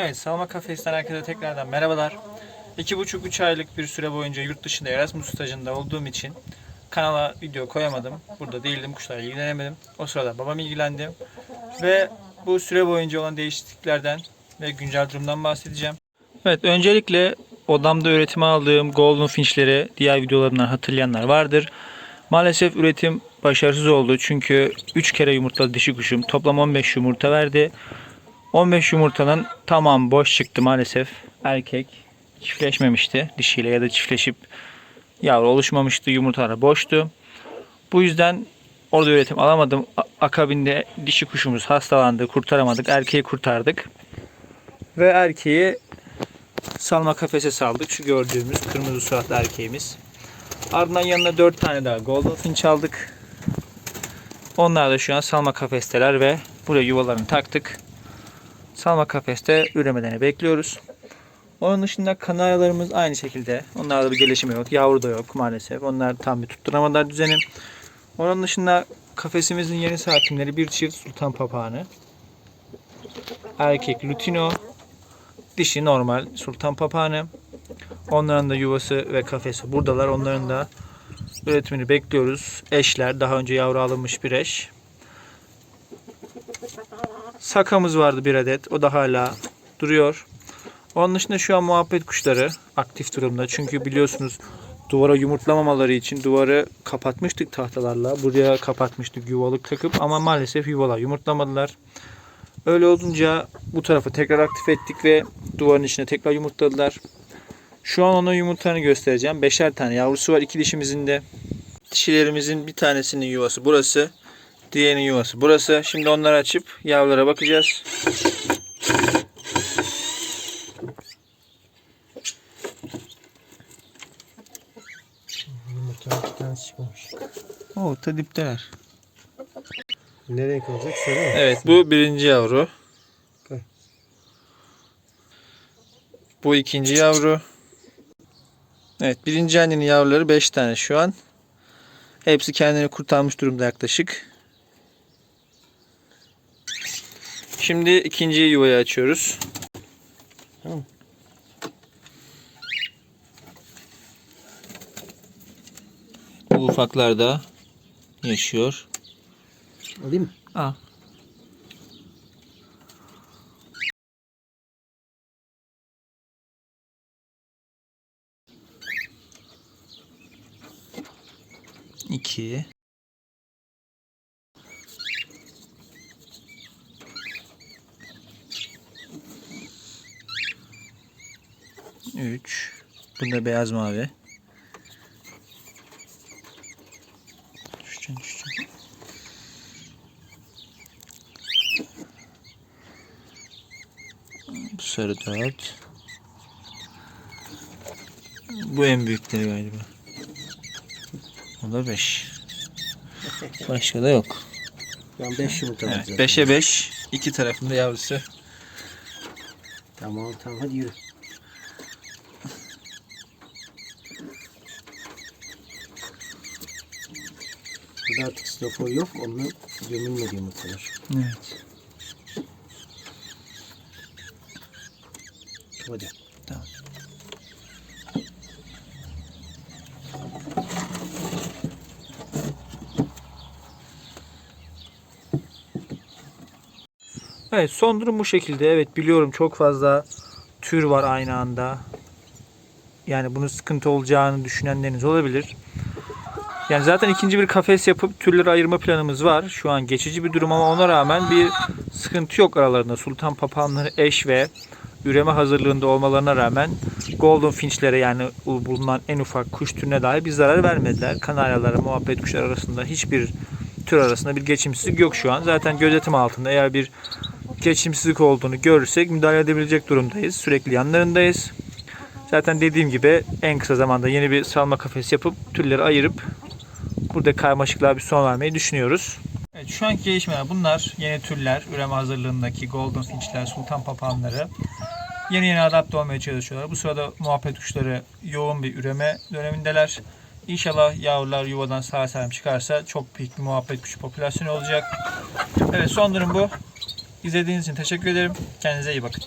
Evet, Salma Kafes'ten herkese tekrardan merhabalar. 2,5-3 aylık bir süre boyunca yurt dışında Erasmus stajında olduğum için kanala video koyamadım. Burada değildim, kuşlarla ilgilenemedim. O sırada babam ilgilendi. Ve bu süre boyunca olan değişikliklerden ve güncel durumdan bahsedeceğim. Evet, öncelikle odamda üretime aldığım Golden Finch'leri diğer videolarımdan hatırlayanlar vardır. Maalesef üretim başarısız oldu çünkü 3 kere yumurtladı dişi kuşum. Toplam 15 yumurta verdi. 15 yumurtanın tamam boş çıktı maalesef. Erkek çiftleşmemişti dişiyle ya da çiftleşip yavru oluşmamıştı. Yumurtalar boştu. Bu yüzden orada üretim alamadım. Akabinde dişi kuşumuz hastalandı. Kurtaramadık. Erkeği kurtardık. Ve erkeği salma kafese saldık. Şu gördüğümüz kırmızı suratlı erkeğimiz. Ardından yanına 4 tane daha Golden Finch aldık. Onlar da şu an salma kafesteler ve buraya yuvalarını taktık. Salma kafeste üremelerini bekliyoruz. Onun dışında kanaryalarımız aynı şekilde. Onlarda bir gelişme yok. Yavru da yok maalesef. Onlar tam bir tutturamadılar düzeni. Onun dışında kafesimizin yeni sakinleri bir çift sultan papağanı. Erkek lutino. Dişi normal sultan papağanı. Onların da yuvası ve kafesi buradalar. Onların da üretimini bekliyoruz. Eşler. Daha önce yavru alınmış bir eş. Sakamız vardı bir adet. O da hala duruyor. Onun dışında şu an muhabbet kuşları aktif durumda. Çünkü biliyorsunuz duvara yumurtlamamaları için duvarı kapatmıştık tahtalarla. Buraya kapatmıştık yuvalık takıp ama maalesef yuvalar yumurtlamadılar. Öyle olunca bu tarafı tekrar aktif ettik ve duvarın içine tekrar yumurtladılar. Şu an ona yumurtalarını göstereceğim. Beşer tane yavrusu var iki dişimizin de. Dişilerimizin bir tanesinin yuvası burası. Diğerinin yuvası burası. Şimdi onları açıp yavrulara bakacağız. Yumurtanın iki çıkmamış. Oo, ta dipteler. Ne renk olacak söyle mi? Evet bu birinci yavru. Bu ikinci yavru. Evet birinci annenin yavruları 5 tane şu an. Hepsi kendini kurtarmış durumda yaklaşık. Şimdi ikinci yuvayı açıyoruz. Tamam. Bu ufaklar da yaşıyor. Alayım mı? Al. İki. Üç. Bunda beyaz mavi. Düşeceksin, düşeceksin. Bu sarı dört. Bu en büyükleri galiba. O da beş. Başka da yok. Ben 5 yumurta Evet, alacağım. 5'e 5. iki tarafında yavrusu. Tamam tamam hadi yürü. Burada artık stofor yok. Onunla gömülmedi yumurtalar. Evet. Hadi. Tamam. Evet son durum bu şekilde. Evet biliyorum çok fazla tür var aynı anda. Yani bunun sıkıntı olacağını düşünenleriniz olabilir. Yani zaten ikinci bir kafes yapıp türleri ayırma planımız var. Şu an geçici bir durum ama ona rağmen bir sıkıntı yok aralarında. Sultan papağanları eş ve üreme hazırlığında olmalarına rağmen Golden Finch'lere yani bulunan en ufak kuş türüne dahi bir zarar vermediler. Kanaryalara, muhabbet kuşları arasında hiçbir tür arasında bir geçimsizlik yok şu an. Zaten gözetim altında eğer bir geçimsizlik olduğunu görürsek müdahale edebilecek durumdayız. Sürekli yanlarındayız. Zaten dediğim gibi en kısa zamanda yeni bir salma kafesi yapıp türleri ayırıp burada karmaşıklığa bir son vermeyi düşünüyoruz. Evet, şu anki gelişmeler bunlar. Yeni türler, üreme hazırlığındaki Golden Finch'ler, Sultan Papağanları. Yeni yeni adapte olmaya çalışıyorlar. Bu sırada muhabbet kuşları yoğun bir üreme dönemindeler. İnşallah yavrular yuvadan sağ salim çıkarsa çok büyük bir muhabbet kuşu popülasyonu olacak. Evet son durum bu. İzlediğiniz için teşekkür ederim. Kendinize iyi bakın.